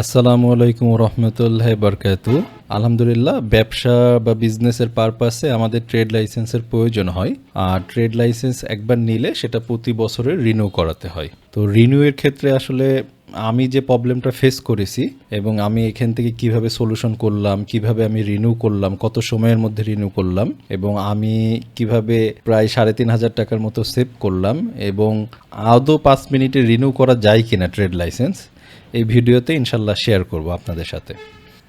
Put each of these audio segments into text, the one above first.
আসসালামু আলাইকুম রহমতুল্লাহ বরকাতু। আলহামদুলিল্লাহ, ব্যবসা বা বিজনেসের পারপাসে আমাদের ট্রেড লাইসেন্সের প্রয়োজন হয়। আর ট্রেড লাইসেন্স একবার নিলে সেটা প্রতি বছরে রিনিউ করাতে হয়। তো রিনিউয়ের ক্ষেত্রে আসলে আমি যে প্রবলেমটা ফেস করেছি এবং আমি এখান থেকে কীভাবে সলিউশন করলাম, কীভাবে আমি রিনিউ করলাম, কত সময়ের মধ্যে রিনিউ করলাম এবং আমি কীভাবে প্রায় সাড়ে তিন হাজার টাকার মতো সেভ করলাম এবং আদৌ পাঁচ মিনিটে রিনিউ করা যায় কিনা ট্রেড লাইসেন্স এই ভিডিওতে ইনশাল্লাহ শেয়ার করব আপনাদের সাথে।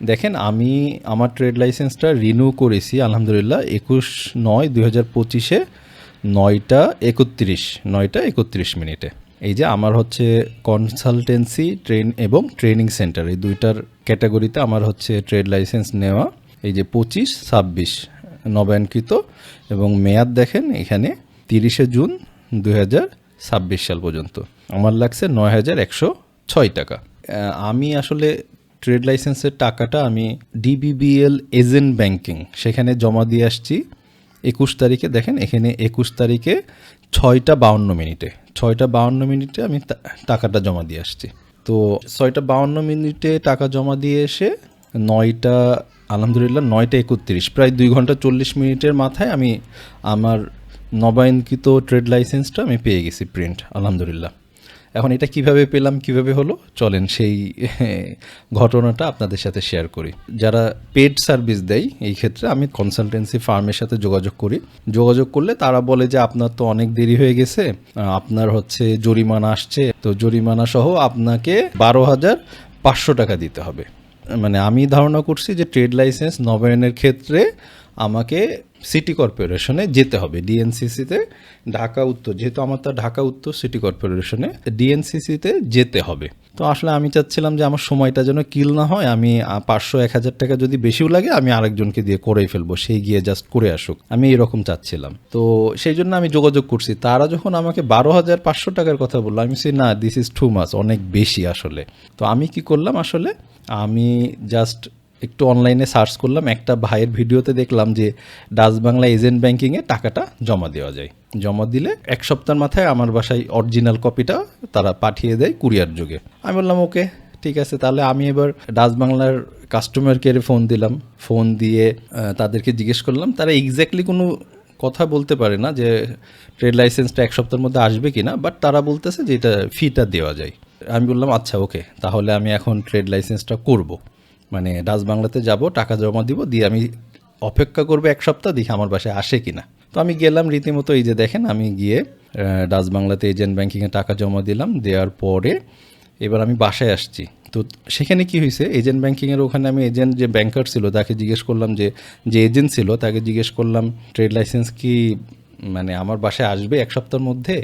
দেখেন, আমি আমার ট্রেড লাইসেন্সটা রিনিউ করেছি, আলহামদুলিল্লাহ, একুশ নয় দুই হাজার পঁচিশে নয়টা একত্রিশ নয়টা একত্রিশ মিনিটে। এই যে আমার হচ্ছে কনসালটেন্সি ট্রেন এবং ট্রেনিং সেন্টার এই দুইটার ক্যাটাগরিতে আমার হচ্ছে ট্রেড লাইসেন্স নেওয়া, এই যে পঁচিশ, ছাব্বিশ নবায়নকৃত এবং মেয়াদ দেখেন, এখানে তিরিশে জুন দুই হাজার ছাব্বিশ সাল পর্যন্ত। আমার লাগছে নয় হাজার একশো ছয় টাকা। আমি আসলে ট্রেড লাইসেন্সের টাকাটা আমি ডিবিবিএল এজেন্ট ব্যাংকিং সেখানে জমা দিয়ে আসছি। একুশ তারিখে, দেখেন, এখানে একুশ তারিখে ছয়টা বাউন্ন মিনিটে, ছয়টা বাউন্ন মিনিটে আমি টাকাটা জমা দিয়ে আসছি। তো ছয়টা বাউন্ন মিনিটে টাকা জমা দিয়ে এসে নয়টা, আলহামদুলিল্লাহ নয়টা একত্রিশ, প্রায় দুই ঘণ্টা চল্লিশ মিনিটের মাথায় আমি আমার নবায়নকৃত ট্রেড লাইসেন্সটা আমি পেয়ে গেছি প্রিন্ট আলহামদুলিল্লাহ। এখন এটা কীভাবে পেলাম, কীভাবে হলো? চলেন সেই, ঘটনাটা আপনাদের সাথে শেয়ার করি। যারা পেড সার্ভিস দেয়, এই ক্ষেত্রে আমি কনসালটেন্সি ফার্মের সাথে যোগাযোগ করি। যোগাযোগ করলে তারা বলে যে, আপনার তো অনেক দেরি হয়ে গেছে আপনার হচ্ছে জরিমানা আসছে। তো জরিমানা সহ আপনাকে বারো হাজার পাঁচশো টাকা দিতে হবে। মানে আমি ধারণা করছি যে ট্রেড লাইসেন্স নবায়নের ক্ষেত্রে আমাকে সিটি কর্পোরেশনে যেতে হবে ডিএনসিসিতে ঢাকা উত্তর, যেহেতু আমার তো ঢাকা উত্তর, সিটি কর্পোরেশনে ডিএনসিসিতে যেতে হবে। তো আসলে আমি চাচ্ছিলাম যে আমার সময়টা যেন কিল না হয়, আমি পাঁচশো এক হাজার টাকা যদি বেশিও লাগে, আমি আরেকজনকে দিয়ে করেই ফেলব সেই গিয়ে জাস্ট করে আসুক। আমি এরকম চাচ্ছিলাম। তো সেই জন্য আমি যোগাযোগ করছি। তারা যখন আমাকে বারো হাজার পাঁচশো টাকার কথা বলল, আমি সে না দিস ইজ টু মাস অনেক বেশি আসলে। তো আমি কি করলাম আসলে, আমি জাস্ট একটু অনলাইনে সার্চ করলাম, একটা ভাইয়ের ভিডিওতে দেখলাম যে ডাচ বাংলা এজেন্ট ব্যাংকিংয়ে টাকাটা জমা দেওয়া যায়। জমা দিলে এক সপ্তাহের মাথায় আমার বাসায় অরিজিনাল কপিটা তারা পাঠিয়ে দেয় কুরিয়ার যুগে। আমি বললাম, ওকে, ঠিক আছে, তাহলে আমি এবার ডাচ বাংলার কাস্টমার কেয়ারে ফোন দিলাম। ফোন দিয়ে তাদেরকে জিজ্ঞেস করলাম, তারা এক্স্যাক্টলি কোনো কথা বলতে পারে না যে ট্রেড লাইসেন্সটা এক সপ্তাহের মধ্যে আসবে কি না বাট তারা বলতেছে যে এটা ফিটা দেওয়া যায়। আমি বললাম আচ্ছা ওকে, তাহলে আমি এখন ট্রেড লাইসেন্সটা করব। মানে ডাচ বাংলাতে যাব, টাকা জমা দিব, দিয়ে আমি অপেক্ষা করব এক সপ্তাহ, দেখি আমার বাসায় আসে কি না তো আমি গেলাম রীতিমতো, এই যে দেখেন, আমি গিয়ে ডাচ বাংলাতে এজেন্ট ব্যাংকিংয়ে টাকা জমা দিলাম, দেওয়ার পরে এবার আমি বাসায় আসছি। তো সেখানে কি হয়েছে, এজেন্ট ব্যাংকিংয়ের ওখানে আমি এজেন্ট যে ব্যাংকার ছিল, তাকে জিজ্ঞেস করলাম যে যে এজেন্ট ছিল, তাকে জিজ্ঞেস করলাম, ট্রেড লাইসেন্স কি মানে আমার বাসায় আসবে এক সপ্তাহের মধ্যে?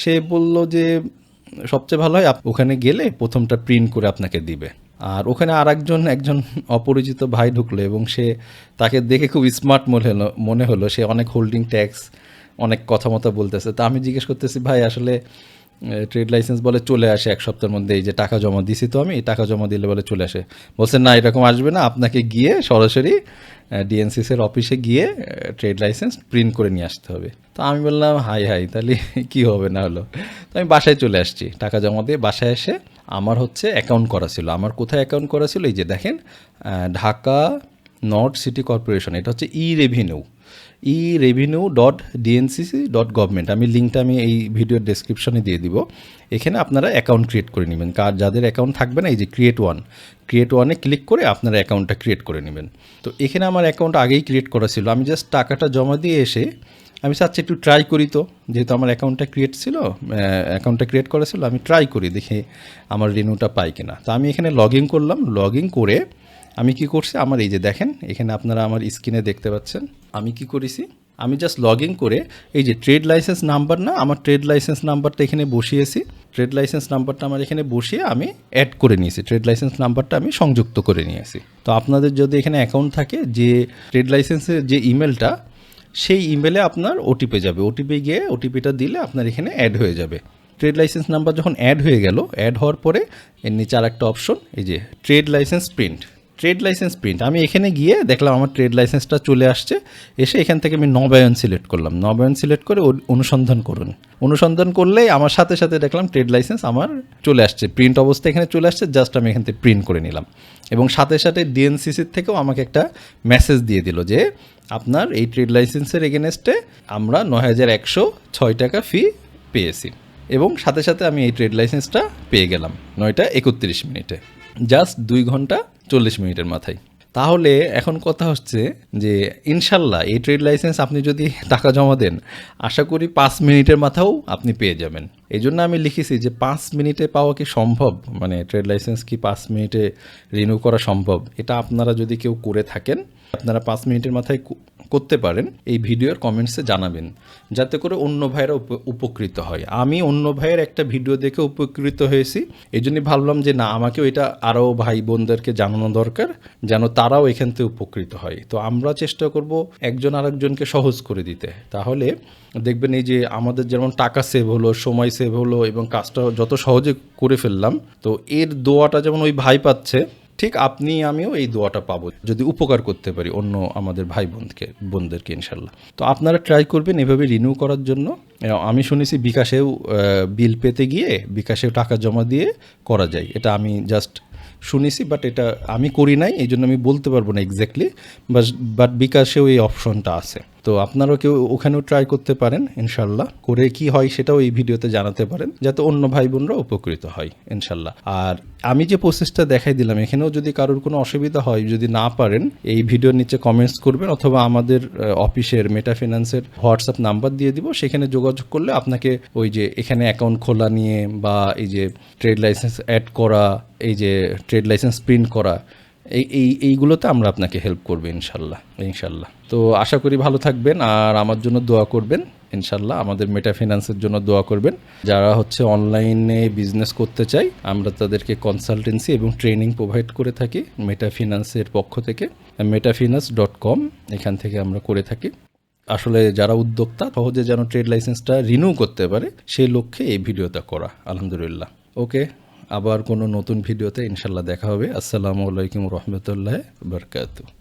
সে বলল যে, সবচেয়ে ভালো হয় ওখানে গেলে প্রথমটা প্রিন্ট করে আপনাকে দিবে। আর ওখানে আর একজন একজন অপরিচিত ভাই ঢুকলো এবং সে তাকে দেখে খুব স্মার্ট মনে হলো মনে হলো। সে অনেক হোল্ডিং ট্যাক্স অনেক কথা মতো বলতেছে। তা আমি জিজ্ঞেস করতেছি, ভাই, আসলে ট্রেড লাইসেন্স বলে চলে আসে এক সপ্তাহের মধ্যে, এই যে টাকা জমা দিছি তো আমি টাকা জমা দিলে বলে চলে আসে। বলছে, না, এরকম আসবে না। আপনাকে গিয়ে সরাসরি ডিএনসিসির অফিসে গিয়ে ট্রেড লাইসেন্স প্রিন্ট করে নিয়ে আসতে হবে। তো আমি বললাম, হাই হাই, তাহলে কি হবে না হলো? তো আমি বাসায় চলে আসছি। টাকা জমা দিয়ে বাসায় এসে আমার হচ্ছে অ্যাকাউন্ট করা ছিল। আমার কোথায় অ্যাকাউন্ট করা ছিল? এই যে দেখেন ঢাকা নর্থ সিটি কর্পোরেশন এটা হচ্ছে e revenue e revenue dot DNCC dot government আমি লিঙ্কটা আমি এই ভিডিওর ডেসক্রিপশনে দিয়ে দিব। এখানে আপনারা অ্যাকাউন্ট ক্রিয়েট করে নেবেন। কার যাদের অ্যাকাউন্ট থাকবে না, এই যে ক্রিয়েট ওয়ান ক্রিয়েট ওয়ানে ক্লিক করে আপনারা অ্যাকাউন্টটা ক্রিয়েট করে নেবেন। তো এখানে আমার অ্যাকাউন্ট আগেই ক্রিয়েট করা ছিল। আমি জাস্ট টাকাটা জমা দিয়ে এসে আমি চাচ্ছি একটু ট্রাই করি তো। যেহেতু আমার অ্যাকাউন্টটা ক্রিয়েট ছিল অ্যাকাউন্টটা ক্রিয়েট করা ছিল, আমি ট্রাই করি দেখি আমার রিনিউটা পাই কিনা। তো আমি এখানে লগ ইন করলাম লগ ইন করে আমি কি করছি, আমার এই যে দেখেন, এখানে আপনারা আমার স্ক্রিনে দেখতে পাচ্ছেন, আমি কি করেছি, আমি জাস্ট লগ ইন করে এই যে ট্রেড লাইসেন্স নাম্বার না, আমার ট্রেড লাইসেন্স নাম্বারটা এখানে বসিয়েছি। ট্রেড লাইসেন্স নাম্বারটা আমার এখানে বসিয়ে আমি অ্যাড করে নিয়েছি ট্রেড লাইসেন্স নাম্বারটা আমি সংযুক্ত করে নিয়েছি। তো আপনাদের যদি এখানে অ্যাকাউন্ট থাকে, যে ট্রেড লাইসেন্সের যে ইমেলটা সেই ইমেলে আপনার ওটিপি যাবে। ওটিপি গিয়ে ওটিপিটা দিলে আপনার এখানে অ্যাড হয়ে যাবে। ট্রেড লাইসেন্স নাম্বার যখন অ্যাড হয়ে গেল অ্যাড হওয়ার পরে এর নিচে আর একটা অপশন এই যে trade licence print trade licence print. আমি এখানে গিয়ে দেখলাম আমার ট্রেড লাইসেন্সটা চলে আসছে। এসে এখান থেকে আমি নবায়ন সিলেক্ট করলাম। নবায়ন সিলেক্ট করে অনুসন্ধান করুন। অনুসন্ধান করলেই আমার সাথে সাথে দেখলাম ট্রেড লাইসেন্স আমার চলে আসছে। প্রিন্ট অবস্থা এখানে চলে আসছে, জাস্ট আমি এখান থেকে প্রিন্ট করে নিলাম। এবং সাথে সাথে ডিএনসিসির থেকেও আমাকে একটা মেসেজ দিয়ে দিল যে, আপনার এই ট্রেড লাইসেন্সের এগেনস্টে আমরা নয় হাজার একশো ছয় টাকা ফি পেয়েছি। এবং সাথে সাথে আমি এই ট্রেড লাইসেন্সটা পেয়ে গেলাম নয়টা একত্রিশ মিনিটে। জাস্ট দুই ঘণ্টা চল্লিশ মিনিটের মাথায়। তাহলে এখন কথা হচ্ছে যে, ইনশাল্লাহ এই ট্রেড লাইসেন্স আপনি যদি টাকা জমা দেন, আশা করি পাঁচ মিনিটের মাথাও আপনি পেয়ে যাবেন। এই জন্য আমি লিখেছি যে, পাঁচ মিনিটে পাওয়া কি সম্ভব? মানে ট্রেড লাইসেন্স কি পাঁচ মিনিটে রিনিউ করা সম্ভব? এটা আপনারা যদি কেউ করে থাকেন, আপনারা পাঁচ মিনিটের মাথায় করতে পারেন, এই ভিডিওর কমেন্টসে জানাবেন, যাতে করে অন্য ভাইয়েরা উপ- উপকৃত হয়। আমি অন্য ভাইয়ের একটা ভিডিও দেখে উপকৃত হয়েছি। এই জন্যই ভাবলাম যে না, আমাকেও এটা আরও ভাই বোনদেরকে জানানো দরকার, যেন তারাও এখান থেকে উপকৃত হয়। তো আমরা চেষ্টা করব একজন আরেকজনকে সহজ করে দিতে। তাহলে দেখবেন এই যে আমাদের যেমন টাকা সেভ হলো, সময় সেভ হলো এবং কাজটা যত সহজে করে ফেললাম, তো এর দোয়াটা যেমন ওই ভাই পাচ্ছে ঠিক আপনি, আমিও এই দোয়াটা পাবো, যদি উপকার করতে পারি অন্য আমাদের ভাই বোনকে বোনদেরকে ইনশাল্লাহ। তো আপনারা ট্রাই করবেন এভাবে রিনিউ করার জন্য। আমি শুনেছি বিকাশেও বিল পেতে গিয়ে বিকাশেও টাকা জমা দিয়ে করা যায়। এটা আমি জাস্ট শুনেছি বাট এটা আমি করি নাই এই জন্য আমি বলতে পারব না এক্স্যাক্টলি বাট বিকাশেও এই অপশনটা আছে। তো আপনারাও কেউ ওখানেও ট্রাই করতে পারেন, ইনশাল্লাহ। করে কি হয় সেটাও এই ভিডিওতে জানাতে পারেন, যাতে অন্য ভাই বোনরা উপকৃত হয়, ইনশাল্লাহ। আর আমি যে প্রসেসটা দেখাই দিলাম, এখানেও যদি কারোর কোনো অসুবিধা হয়, যদি না পারেন, এই ভিডিওর নিচে কমেন্টস করবেন, অথবা আমাদের অফিসের মেটা ফিনান্সের হোয়াটসঅ্যাপ নাম্বার দিয়ে দিব, সেখানে যোগাযোগ করলে আপনাকে ওই যে এখানে অ্যাকাউন্ট খোলা নিয়ে বা এই যে ট্রেড লাইসেন্স অ্যাড করা, এই যে ট্রেড লাইসেন্স প্রিন্ট করা এই এই, এইগুলোতে আমরা আপনাকে হেল্প করব ইনশাল্লাহ ইনশাল্লাহ। তো আশা করি ভালো থাকবেন আর আমার জন্য দোয়া করবেন, ইনশাল্লাহ। আমাদের মেটা ফিনান্সের জন্য দোয়া করবেন। যারা হচ্ছে অনলাইনে বিজনেস করতে চাই, আমরা তাদেরকে কনসালটেন্সি এবং ট্রেনিং প্রোভাইড করে থাকি মেটা ফিনান্সের পক্ষ থেকে। মেটাফিনান্স ডট কম এখান থেকে আমরা করে থাকি। আসলে যারা উদ্যোক্তা, সহজে যেন ট্রেড লাইসেন্সটা রিনিউ করতে পারে সেই লক্ষ্যে এই ভিডিওটা করা, আলহামদুলিল্লাহ। ওকে আবার কোনো নতুন ভিডিওতে ইনশাল্লাহ দেখা হবে। আসসালামু আলাইকুম রহমতুল্লাহ বরকাতু